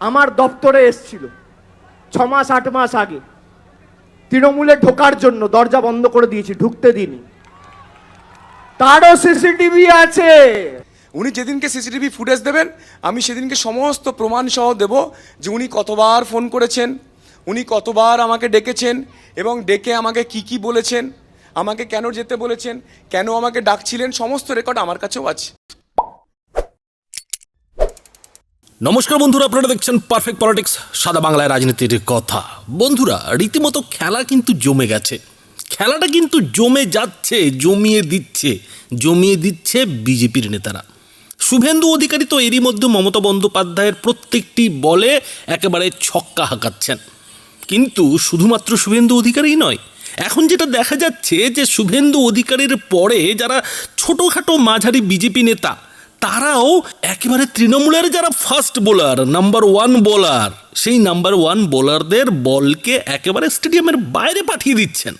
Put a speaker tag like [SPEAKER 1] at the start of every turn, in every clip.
[SPEAKER 1] আমার দপ্তরে এসছিল। ছ মাস আট মাস আগে। তৃণমূলে ঢোকার জন্য দরজা বন্ধ করে দিয়েছি, ঢুকতে দিনি তারও সিসিটিভি আছে।
[SPEAKER 2] উনি যেদিনকে সিসিটিভি ফুটেজ দেবেন, আমি সেদিনকে সমস্ত প্রমাণ সহ দেব যে উনি কতবার ফোন করেছেন, উনি কতবার আমাকে ডেকেছেন এবং ডেকে আমাকে কি কি বলেছেন, আমাকে কেন যেতে বলেছেন, কেন আমাকে ডাকছিলেন, সমস্ত রেকর্ড আমার কাছেও আছে।
[SPEAKER 3] নমস্কার বন্ধুরা, আপনারা দেখছেন পারফেক্ট পলিটিক্স সাদা বাংলায় রাজনীতির কথা। বন্ধুরা, রীতিমতো খেলা কিন্তু জমে গেছে। খেলাটা কিন্তু জমে যাচ্ছে, জমিয়ে দিচ্ছে জমিয়ে দিচ্ছে বিজেপির নেতারা। শুভেন্দু অধিকারী তো এরই মধ্যে মমতা বন্দ্যোপাধ্যায়ের প্রত্যেকটি বলে একেবারে ছক্কা হাঁকাচ্ছেন। কিন্তু শুধুমাত্র শুভেন্দু অধিকারী নয়, এখন যেটা দেখা যাচ্ছে যে শুভেন্দু অধিকারীর পরে যারা ছোটোখাটো মাঝারি বিজেপি নেতা তারাও একেবারে তৃণমূলের যারা fast bowler number one bowler সেই নাম্বার ওয়ান বোলারদের বলকে একেবারে স্টেডিয়ামের বাইরে পাঠিয়ে দিচ্ছেন।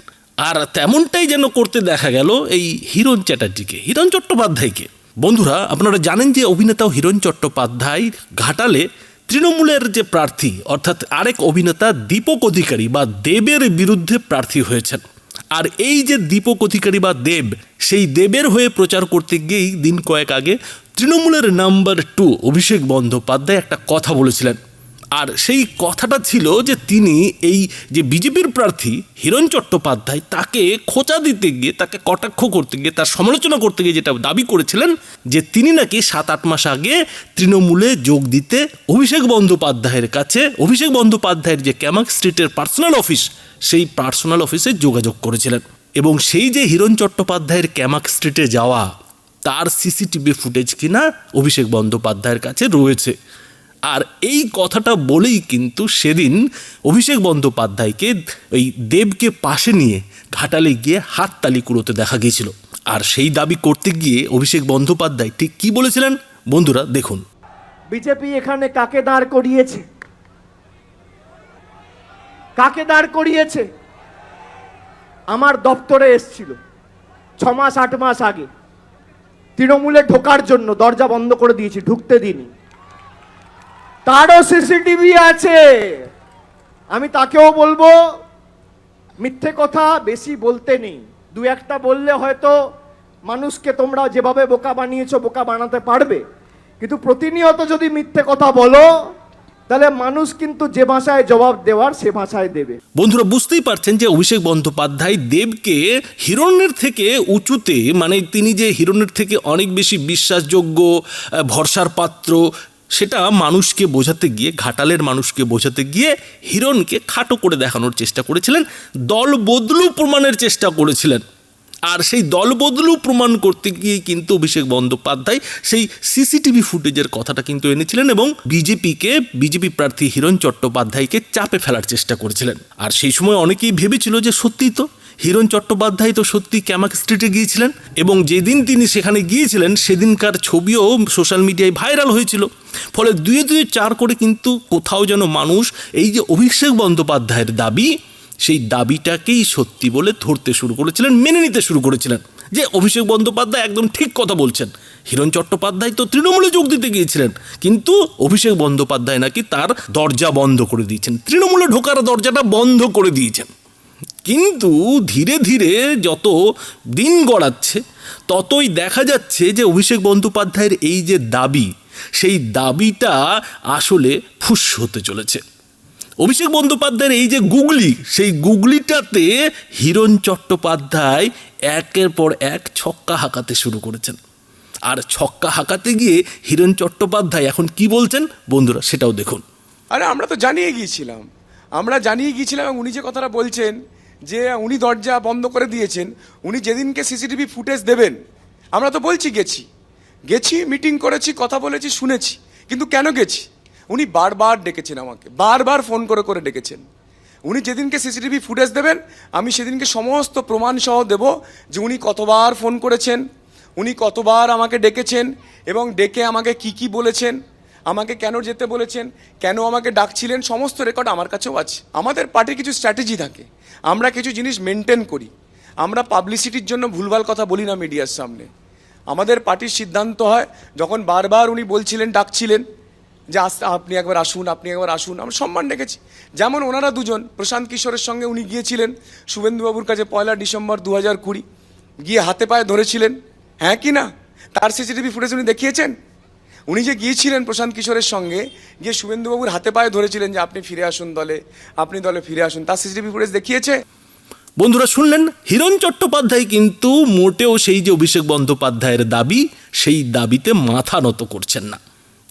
[SPEAKER 3] আর তেমনটাই যেন করতে দেখা গেল এই হিরণ চ্যাটার্জিকে, হিরণ চট্টোপাধ্যায়কে। বন্ধুরা, আপনারা জানেন যে অভিনেতা হিরণ চট্টোপাধ্যায় ঘাটালে তৃণমূলের যে প্রার্থী, অর্থাৎ আরেক অভিনেতা দীপক অধিকারী বা দেবের বিরুদ্ধে প্রার্থী হয়েছেন। আর এই যে দীপক অধিকারী বা দেব, সেই দেবের হয়ে প্রচার করতে গিয়েই দিন কয়েক আগে তৃণমূলের নাম্বার টু অভিষেক বন্দ্যোপাধ্যায় একটা কথা বলেছিলেন। আর সেই কথাটা ছিল যে তিনি এই যে বিজেপির প্রার্থী হিরণ চট্টোপাধ্যায়, তাকে খোঁচা দিতে গিয়ে, তাকে কটাক্ষ করতে গিয়ে, তার সমালোচনা করতে গিয়ে যেটা দাবি করেছিলেন যে তিনি নাকি সাত আট মাস আগে তৃণমূলে যোগ দিতে অভিষেক বন্দ্যোপাধ্যায়ের কাছে, অভিষেক বন্দ্যোপাধ্যায়ের যে ক্যামাক স্ট্রিটের পার্সোনাল অফিস, সেই পার্সোনাল অফিসে যোগাযোগ করেছিলেন। এবং সেই যে হিরণ চট্টোপাধ্যায়ের ক্যামাক স্ট্রিটে যাওয়া তার সিসিটিভি ফুটেজ কিনা অভিষেক বন্দ্যোপাধ্যায়ের কাছে রয়েছে। আর এই কথাটা বলেই কিন্তু সেদিন অভিষেক বন্দ্যোপাধ্যায়কে ওই দেবকে পাশে নিয়ে ঘাটালে গিয়ে হাততালি কুড়োতে দেখা গিয়েছিল। আর সেই দাবি করতে গিয়ে অভিষেক বন্দ্যোপাধ্যায় ঠিক কি বলেছিলেন? বন্ধুরা, দেখুন।
[SPEAKER 1] বিজেপি এখানে কাকে দাঁড় করিয়েছে? কাকে দাঁড় করিয়েছে? আমার দপ্তরে এসছিল ছ মাস আট মাস আগে। তৃণমূলে ঢোকার জন্য দরজা বন্ধ করে দিয়েছি, ঢুকতে দিন তারও সিসিটিভি আছে। আমি তাকেও বলব, মিথ্যে কথা বেশি বলতে নেই। দু একটা বললে হয়তো মানুষকে তোমরা যেভাবে বোকা বানিয়েছো, বোকা বানাতে পারবে। কিন্তু প্রতিনিয়ত যদি মিথ্যে কথা বলো তাহলে মানুষ কিন্তু যে ভাষায় জবাব দেওয়ার, সে ভাষায় দেবে।
[SPEAKER 3] বন্ধুরা, বুঝতেই পারছেন যে অভিষেক বন্দ্যোপাধ্যায় দেবকে হিরণ্যের থেকে উঁচুতে মানে তিনি যে হিরণ্যের থেকে অনেক বেশি বিশ্বাসযোগ্য ভরসার পাত্র, সেটা মানুষকে বোঝাতে গিয়ে, ঘাটালের মানুষকে বোঝাতে গিয়ে হিরণকে খাটো করে দেখানোর চেষ্টা করেছিলেন, দল বদলু প্রমাণের চেষ্টা করেছিলেন। আর সেই দল বদলু প্রমাণ করতে গিয়ে কিন্তু অভিষেক বন্দ্যোপাধ্যায় সেই সিসিটিভি ফুটেজের কথাটা কিন্তু এনেছিলেন এবং বিজেপিকে, বিজেপি প্রার্থী হিরণ চট্টোপাধ্যায়কে চাপে ফেলার চেষ্টা করেছিলেন। আর সেই সময় অনেকেই ভেবেছিল যে সত্যিই তো, হিরণ চট্টোপাধ্যায় তো সত্যি ক্যামাক স্ট্রিটে গিয়েছিলেন এবং যেদিন তিনি সেখানে গিয়েছিলেন, সেদিনকার ছবিও সোশ্যাল মিডিয়ায় ভাইরাল হয়েছিল। ফলে দুয়ে দুয়ে চার করে কিন্তু কোথাও যেন মানুষ, এই যে অভিষেক বন্দ্যোপাধ্যায়ের দাবি সেই দাবিটাকেই সত্যি বলে ধরতে শুরু করেছিলেন, মেনে নিতে শুরু করেছিলেন। যে অভিষেক বন্দ্যোপাধ্যায় একদম ঠিক কথা বলছেন। হিরণ চট্টোপাধ্যায় তো তৃণমূলে যোগ দিতে গিয়েছিলেন, কিন্তু অভিষেক বন্দ্যোপাধ্যায় নাকি তার দরজা বন্ধ করে দিয়েছেন। তৃণমূলে ঢোকার দরজাটা বন্ধ করে দিয়েছেন। কিন্তু ধীরে ধীরে যত দিন গড়াচ্ছে, ততই দেখা যাচ্ছে যে অভিষেক বন্দ্যোপাধ্যায়ের এই যে দাবি, সেই দাবিটা আসলে ফুস হতে চলেছে। অভিষেক বন্দ্যোপাধ্যায়ের এই যে গুগলি, সেই গুগলিটাতে হিরণ চট্টোপাধ্যায় একের পর এক ছক্কা হাঁকাতে শুরু করেছেন। আর ছক্কা হাঁকাতে গিয়ে হিরণ চট্টোপাধ্যায় এখন কি বলছেন? বন্ধুরা, সেটাও দেখুন।
[SPEAKER 2] আরে, আমরা তো জানিয়ে গিয়েছিলাম। আমরা জানিয়ে গিয়েছিলাম উনি যে কথাটা বলছেন, যে উনি দরজা বন্ধ করে দিয়েছেন, উনি যেদিনকে সিসিটিভি ফুটেজ দেবেন, আমরা তো বলছি গেছি। গেছি, মিটিং করেছি, কথা বলেছি, শুনেছি। কিন্তু কেন গেছি? উনি বারবার ডেকেছেন আমাকে, বারবার ফোন করে করে ডেকেছেন। উনি যেদিনকে সিসিটিভি ফুটেজ দেবেন, আমি সেদিনকে সমস্ত প্রমাণ সহ দেব যে উনি কতবার ফোন করেছেন, উনি কতবার আমাকে ডেকেছেন এবং ডেকে আমাকে কি কি বলেছেন, আমাকে কেন যেতে বলেছেন, কেন আমাকে ডাকছিলেন, সমস্ত রেকর্ড আমার কাছেও আছে। আমাদের পার্টির কিছু স্ট্র্যাটেজি থাকে। আমরা কিছু জিনিস মেনটেন করি। আমরা পাবলিসিটির জন্য ভুলভাল কথা বলি না মিডিয়ার সামনে। আমাদের পার্টির সিদ্ধান্ত হয়, যখন বারবার উনি বলছিলেন, ডাকছিলেন যে আসতে আপনি একবার আসুন, আপনি একবার আসুন। আমরা সম্মান রেখেছি। যেমন ওনারা দুজন, প্রশান্ত কিশোরের সঙ্গে উনি গিয়েছিলেন শুভেন্দুবাবুর কাছে পয়লা ডিসেম্বর দু হাজার কুড়ি। গিয়ে হাতে পায়ে ধরেছিলেন। হ্যাঁ কি না? তার সিসিটিভি ফুটেজ উনি দেখিয়েছেন? উনি যে গিয়েছিলেন প্রশান্ত কিশোরের সঙ্গে, গিয়ে শুভেন্দুবাবুর হাতে পায়ে ধরেছিলেন যে আপনি ফিরে আসুন দলে, আপনি দলে ফিরে আসুন। তার সিসিটিভি ফুটেজ দেখিয়েছে?
[SPEAKER 3] বন্ধুরা, শুনলেন হিরণ চট্টোপাধ্যায় কিন্তু মোটেও সেই যে অভিষেক বন্দ্যোপাধ্যায়ের দাবি, সেই দাবিতে মাথা নত করছেন না।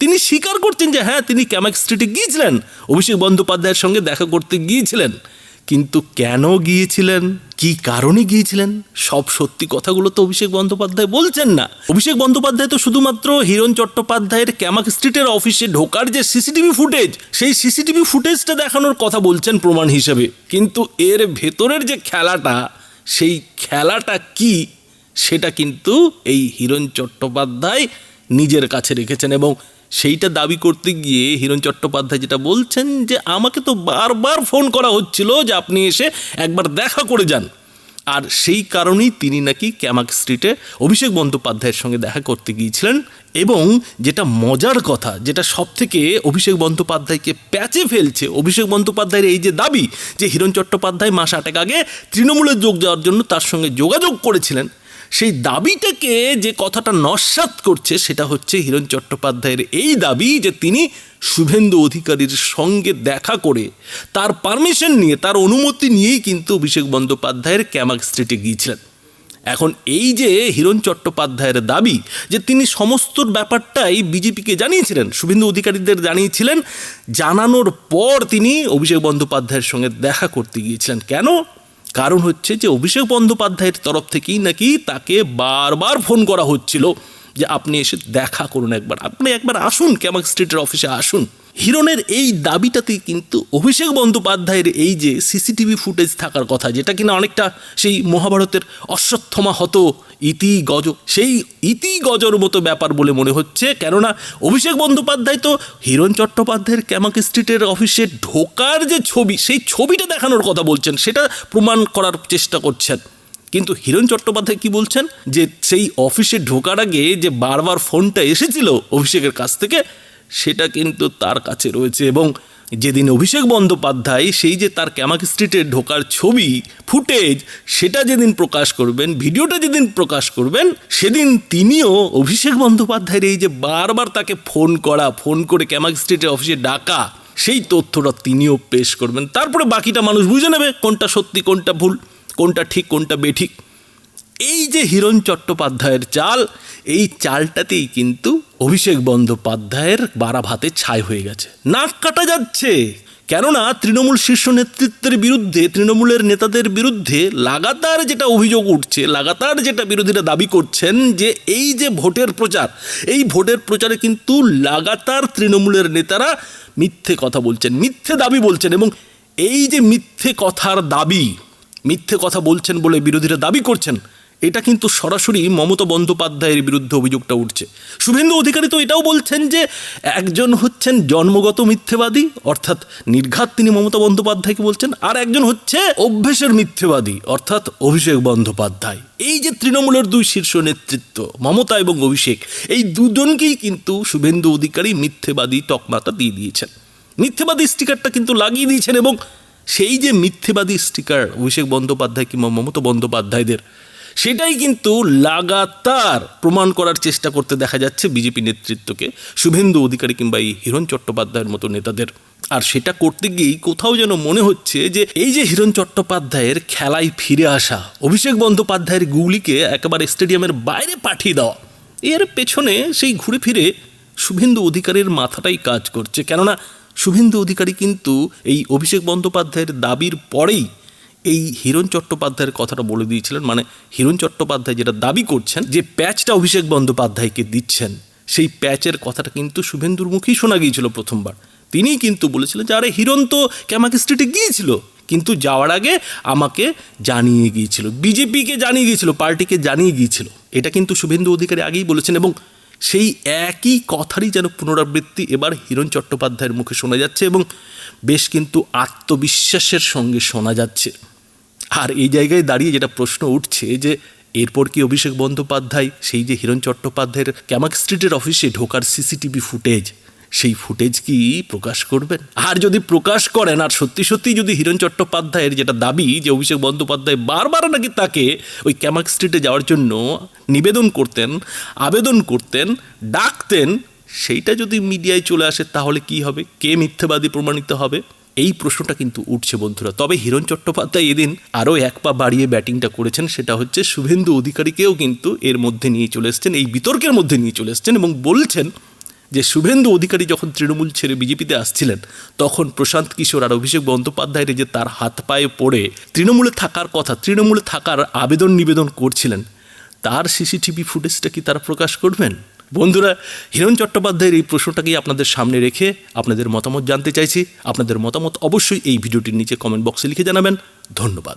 [SPEAKER 3] তিনি স্বীকার করতেন যে হ্যাঁ তিনি ক্যামাক স্ট্রিটে গিয়েছিলেন। অভিষেক বন্দ্যোপাধ্যায়ের সঙ্গে দেখা করতে গিয়েছিলেন। কিন্তু কেন গিয়েছিলেন? কি কারণে গিয়েছিলেন? সব সত্যি কথাগুলো তো অভিষেক বন্দ্যোপাধ্যায় বলছেন না। অভিষেক বন্দ্যোপাধ্যায় তো শুধুমাত্র হিরণ চট্টোপাধ্যায়ের ক্যামাক স্ট্রিটের অফিসে ঢোকার যে সিসিটিভি ফুটেজ সেই সিসিটিভি ফুটেজটা দেখানোর কথা বলছেন প্রমাণ হিসেবে। কিন্তু এর ভেতরের যে খেলাটা, সেই খেলাটা কি, সেটা কিন্তু এই হিরণ চট্টোপাধ্যায় নিজের কাছে রেখেছেন এবং সেইটা দাবি করতে গিয়ে হিরণ চট্টোপাধ্যায় যেটা বলছেন যে, আমাকে তো বারবার ফোন করা হচ্ছিল যে আপনি এসে একবার দেখা করে যান। আর সেই কারণেই তিনি নাকি ক্যামাক স্ট্রিটে অভিষেক বন্দ্যোপাধ্যায়ের সঙ্গে দেখা করতে গিয়েছিলেন এবং যেটা মজার কথা, যেটা সব থেকে অভিষেক বন্দ্যোপাধ্যায়কে প্যাচে ফেলছে, অভিষেক বন্দ্যোপাধ্যায়ের এই যে দাবি যে হিরণ চট্টোপাধ্যায় মাস আটেক আগে তৃণমূলে যোগ দেওয়ার জন্য তার সঙ্গে যোগাযোগ করেছিলেন সেই দাবিটাকে যে কথাটা নস্বাত করছে সেটা হচ্ছে হিরণ চট্টোপাধ্যায়ের এই দাবি যে তিনি শুভেন্দু অধিকারীর সঙ্গে দেখা করে তার পারমিশন নিয়ে, তার অনুমতি নিয়েই কিন্তু অভিষেক বন্দ্যোপাধ্যায়ের ক্যামাক স্ট্রিটে গিয়েছিলেন। এখন এই যে হিরণ চট্টোপাধ্যায়ের দাবি যে তিনি সমস্ত ব্যাপারটাই বিজেপিকে জানিয়েছিলেন, শুভেন্দু অধিকারীদের জানিয়েছিলেন, জানানোর পর তিনি অভিষেক বন্দ্যোপাধ্যায়ের সঙ্গে দেখা করতে গিয়েছিলেন। কেন? কারণ হচ্ছে যে অভিষেক বন্দ্যোপাধ্যায়ের তরফ থেকেই নাকি তাকে বারবার ফোন করা হচ্ছিল যে আপনি এসে দেখা করুন একবার। আপনি একবার আসুন ক্যামাক স্ট্রিটের অফিসে আসুন। হিরণের এই দাবিটাতে কিন্তু অভিষেক বন্দ্যোপাধ্যায়ের এই যে সিসিটিভি ফুটেজ থাকার কথা, যেটা কিনা অনেকটা সেই মহাভারতের অশ্বত্থমা হত ইতি গজ, সেই ইতি গজর মতো ব্যাপার বলে মনে হচ্ছে। কেননা অভিষেক বন্দ্যোপাধ্যায় তো হিরণ চট্টোপাধ্যায়ের ক্যামাক স্ট্রিটের অফিসে ঢোকার যে ছবি, সেই ছবিটা দেখানোর কথা বলছেন, সেটা প্রমাণ করার চেষ্টা করছেন। কিন্তু হিরণ চট্টোপাধ্যায় কি বলছেন? যে সেই অফিসে ঢোকার আগে যে বারবার ফোনটা এসেছিল অভিষেকের কাছ থেকে সেটা কিন্তু তার কাছে রয়েছে এবং যেদিন অভিষেক বন্দ্যোপাধ্যায় সেই যে তার ক্যামাক স্ট্রিটে ঢোকার ছবি, ফুটেজ, সেটা যেদিন প্রকাশ করবেন, ভিডিওটা যেদিন প্রকাশ করবেন, সেদিন তিনিও অভিষেক বন্দ্যোপাধ্যায়ের এই যে বারবার তাকে ফোন করা, ফোন করে ক্যামাক স্ট্রিটের অফিসে ডাকা, সেই তথ্যটা তিনিও পেশ করবেন। তারপরে বাকিটা মানুষ বুঝে নেবে কোনটা সত্যি, কোনটা ভুল, কোনটা ঠিক, কোনটা বেঠিক। এই যে হিরণ চট্টোপাধ্যায়ের চাল, এই চালটাতেই কিন্তু অভিষেক বন্দ্যোপাধ্যায়ের বারা ভাতে ছাই হয়ে গেছে। নাক কাটা যাচ্ছে। কেননা তৃণমূল শীর্ষ নেতৃত্বের বিরুদ্ধে, তৃণমূলের নেতাদের বিরুদ্ধে লাগাতার যেটা অভিযোগ উঠছে, লাগাতার যেটা বিরোধীরা দাবি করছেন যে এই যে ভোটের প্রচার, এই ভোটের প্রচারে কিন্তু লাগাতার তৃণমূলের নেতারা মিথ্যে কথা বলছেন, মিথ্যে দাবি বলছেন এবং এই যে মিথ্যে কথার দাবি, মিথ্যে কথা বলছেন বলে বিরোধীরা দাবি করছেন এটা কিন্তু সরাসরি মমতা বন্দ্যোপাধ্যায়ের বিরুদ্ধে অভিযোগটা উঠছে। শুভেন্দু অধিকারী তো এটাও বলছেন যে একজন হচ্ছেন জন্মগত মিথ্যেবাদী, অর্থাৎ নির্ঘাত তিনি মমতা বন্দ্যোপাধ্যায়কে বলছেন, আর একজন হচ্ছে অভ্যেসের মিথ্যেবাদী, অর্থাৎ অভিষেক বন্দ্যোপাধ্যায়। এই যে তৃণমূলের দুই শীর্ষ নেতৃত্ব, মমতা এবং অভিষেক, এই দুজনকেই কিন্তু শুভেন্দু অধিকারী মিথ্যেবাদী তকমাতা দিয়ে দিয়েছেন। মিথ্যেবাদী স্টিকারটা কিন্তু লাগিয়ে দিয়েছেন এবং সেই যে মিথ্যেবাদী স্টিকার অভিষেক বন্দ্যোপাধ্যায় কিংবা মমতা বন্দ্যোপাধ্যায়দের সেটাই কিন্তু লাগাতার প্রমাণ করার চেষ্টা করতে দেখা যাচ্ছে বিজেপি নেতৃত্বকে। শুভেন্দু অধিকারী কিংবা এই হিরণ চট্টোপাধ্যায়ের মতো নেতাদের। আর সেটা করতে গিয়েই কোথাও যেন মনে হচ্ছে যে এই যে হিরণ চট্টোপাধ্যায়ের খেলায় ফিরে আসা, অভিষেক বন্দ্যোপাধ্যায়ের গুগলিকে একেবারে স্টেডিয়ামের বাইরে পাঠিয়ে দেওয়া, এর পেছনে সেই ঘুরে ফিরে শুভেন্দু অধিকারীর মাথাটাই কাজ করছে। কেননা শুভেন্দু অধিকারী কিন্তু এই অভিষেক বন্দ্যোপাধ্যায়ের দাবির পরেই এই হিরণ চট্টোপাধ্যায়ের কথাটা বলে দিয়েছিলেন মানে হিরণ চট্টোপাধ্যায় যেটা দাবি করছেন, যে প্যাচটা অভিষেক বন্দ্যোপাধ্যায়কে দিচ্ছেন, সেই প্যাচের কথাটা কিন্তু শুভেন্দুর মুখেই শোনা গিয়েছিল প্রথমবার। তিনিই কিন্তু বলেছিলেন যে, আরে হিরণ তো ক্যামাক স্ট্রিটে গিয়েছিল? কিন্তু যাওয়ার আগে আমাকে জানিয়ে গিয়েছিল, বিজেপিকে জানিয়ে গিয়েছিল, পার্টিকে জানিয়ে গিয়েছিল। এটা কিন্তু শুভেন্দু অধিকারী আগেই বলেছেন এবং সেই একই কথারই যেন পুনরাবৃত্তি এবার হিরণ চট্টোপাধ্যায়ের মুখে শোনা যাচ্ছে এবং বেশ কিন্তু আত্মবিশ্বাসের সঙ্গে শোনা যাচ্ছে। আর এই জায়গায় দাঁড়িয়ে যেটা প্রশ্ন উঠছে যে এরপর কি অভিষেক বন্দ্যোপাধ্যায় সেই যে হিরণ চট্টোপাধ্যায়ের ক্যামাক স্ট্রিটের অফিসে ঢোকার সিসিটিভি ফুটেজ, সেই ফুটেজ কি প্রকাশ করবেন? আর যদি প্রকাশ করেন, আর সত্যি সত্যি যদি হিরণ চট্টোপাধ্যায়ের যেটা দাবি যে অভিষেক বন্দ্যোপাধ্যায় বারবার নাকি তাকে ওই ক্যামাক স্ট্রিটে যাওয়ার জন্য নিবেদন করতেন, আবেদন করতেন, ডাকতেন, সেইটা যদি মিডিয়ায় চলে আসে তাহলে কি হবে? কে মিথ্যাবাদী প্রমাণিত হবে? এই প্রশ্নটা কিন্তু উঠছে বন্ধুরা। তবে হিরণ চট্টোপাধ্যায় এদিন আরও এক পা বাড়িয়ে ব্যাটিংটা করেছেন, সেটা হচ্ছে শুভেন্দু অধিকারীকেও কিন্তু এর মধ্যে নিয়ে চলে এসছেন, এই বিতর্কের মধ্যে নিয়ে চলে এসছেন এবং বলছেন যে শুভেন্দু অধিকারী যখন তৃণমূল ছেড়ে বিজেপিতে আসছিলেন, তখন প্রশান্ত কিশোর আর অভিষেক বন্দ্যোপাধ্যায়ের যে তার হাত পায়ে পড়ে তৃণমূলে থাকার কথা, তৃণমূলে থাকার আবেদন নিবেদন করছিলেন, তার সিসিটিভি ফুটেজটা কি তারা প্রকাশ করবেন? বন্ধুরা, হিরণ চট্টোপাধ্যায়ের এই প্রশ্নটাকেই আপনাদের সামনে রেখে আপনাদের মতামত জানতে চাইছি। আপনাদের মতামত অবশ্যই এই ভিডিওটির নিচে কমেন্ট বক্সে লিখে জানাবেন। ধন্যবাদ।